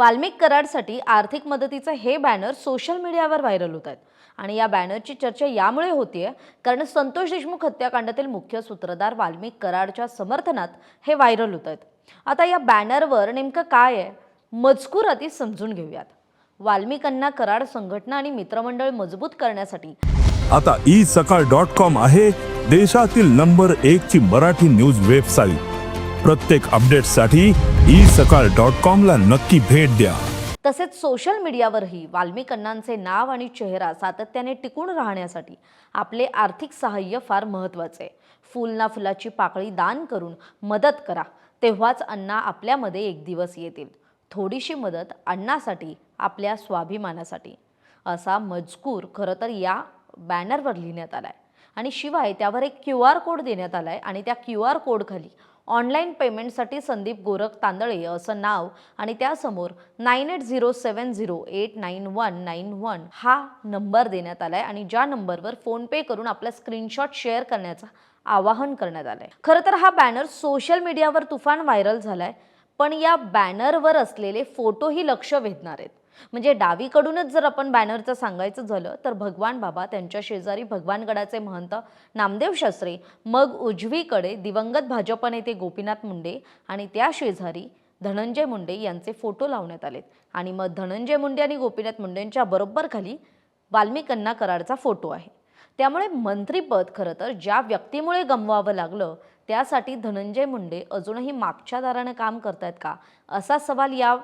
वाल्मिक कराडसाठी आर्थिक मदतीचं हे बॅनर सोशल मीडियावर व्हायरल होत आहेत. आणि या बॅनरची चर्चा यामुळे होतीये कारण संतोष देशमुख हत्याकांडातील मुख्य सूत्रधार वाल्मिक कराडच्या समर्थनात हे व्हायरल होत आहेत. आता या बॅनरवर नेमकं काय आहे मजकूर आधी समजून घेऊयात. वाल्मिकांना कराड संघटना आणि मित्रमंडळ मजबूत करण्यासाठी आता ई सकाळ डॉट कॉम आहे देशातील नंबर एक ची मराठी न्यूज वेबसाईट प्रत्येक अपडेटसाठी ई सकाळ डॉट कॉमला नक्की भेट द्या. तसेच सोशल मीडियावरही वाल्मिक नाव आणि चेहरा सातत्याने टिकून राहण्यासाठी आपले आर्थिक सहाय्य फार महत्त्वाचे. आहे फुल ना फुलाची पाकळी दान करून मदत करा तेव्हाच अण्णा आपल्यामध्ये एक दिवस येतील. थोडीशी मदत अण्णासाठी आपल्या स्वाभिमानासाठी. असा मजकूर खरं तर या बॅनरवर लिहिण्यात आला आहे आणि शिवाय त्यावर एक क्यू आर कोड देण्यात आला आहे आणि त्या क्यू आर कोडखाली ऑनलाईन पेमेंटसाठी संदीप गोरख तांदळे असं नाव आणि त्यासमोर nine eight zero seven zero eight nine one nine one हा नंबर देण्यात आला आहे आणि ज्या नंबरवर फोनपे करून आपला स्क्रीनशॉट शेअर करण्याचा आवाहन करण्यात आलं आहे खरं तर हा बॅनर सोशल मीडियावर तुफान व्हायरल झाला आहे पण या बॅनरवर असलेले फोटोही लक्ष वेधणार आहेत म्हणजे डावीकडूनच जर आपण बॅनरचं सांगायचं झालं तर भगवान बाबा त्यांच्या शेजारी भगवानगडाचे महंत नामदेव शास्त्री मग उजवीकडे दिवंगत भाजप नेते गोपीनाथ मुंडे आणि त्या शेजारी धनंजय मुंडे यांचे फोटो लावण्यात आलेत. आणि मग धनंजय मुंडे आणि गोपीनाथ मुंडेंच्या बरोबर खाली वाल्मिकांना कराडचा फोटो आहे. त्यामुळे मंत्रीपद खरं तर ज्या व्यक्तीमुळे गमवावं लागलं त्यासाठी धनंजय मुंडे अजूनही मागच्या दारानं काम करतायत का? असा सवाल या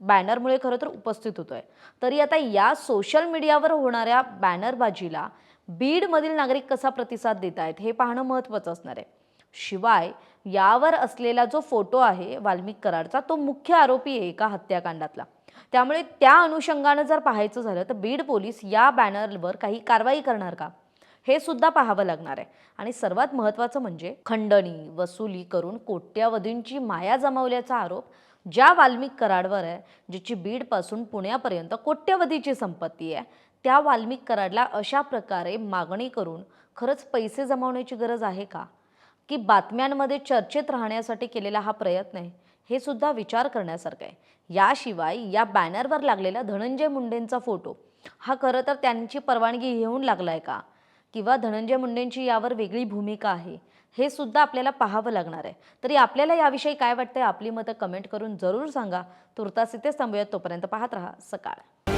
बॅनरमुळे खरं तर उपस्थित होतोय. तरी आता या सोशल मीडियावर होणाऱ्या बॅनरबाजीला बीडमधील नागरिक कसा प्रतिसाद देत आहेत हे पाहणं महत्त्वाचं असणार आहे. शिवाय यावर असलेला जो फोटो आहे वाल्मिक कराडचा तो मुख्य आरोपी आहे एका हत्याकांडातला. त्यामुळे त्या अनुषंगानं जर पाहायचं झालं तर बीड पोलीस या बॅनरवर काही कारवाई करणार का? हे सुद्धा पाहावं लागणार आहे. आणि सर्वात महत्त्वाचं म्हणजे खंडणी वसुली करून कोट्यावधींची माया जमवल्याचा आरोप ज्या वाल्मिक कराडवर आहे ज्याची बीडपासून पुण्यापर्यंत कोट्यवधीची संपत्ती आहे त्या वाल्मिक कराडला अशा प्रकारे मागणी करून खरंच पैसे जमवण्याची गरज आहे का? की बातम्यांमध्ये चर्चेत राहण्यासाठी केलेला हा प्रयत्न आहे हे सुद्धा विचार करण्यासारखं आहे. याशिवाय या बॅनरवर लागलेला धनंजय मुंडेंचा फोटो हा खरं तर त्यांची परवानगी घेऊन लागलाय का? किंवा धनंजय मुंडेंची यावर वेगळी भूमिका आहे? हे सुद्धा आपल्याला पाहावं लागणार आहे. तरी आपल्याला याविषयी काय वाटतंय आपली मतं कमेंट करून जरूर सांगा. तुर्तास इथेच थांबूयात. तोपर्यंत पाहत राहा सकाळ.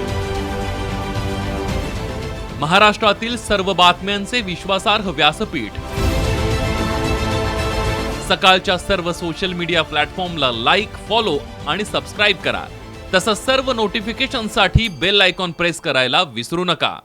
महाराष्ट्रातील सर्व बातम्यांचे विश्वासार्ह व्यासपीठ. सकाळच्या सर्व सोशल मीडिया प्लॅटफॉर्मला लाईक फॉलो आणि सबस्क्राईब करा. तसंच सर्व नोटिफिकेशनसाठी बेल आयकॉन प्रेस करायला विसरू नका.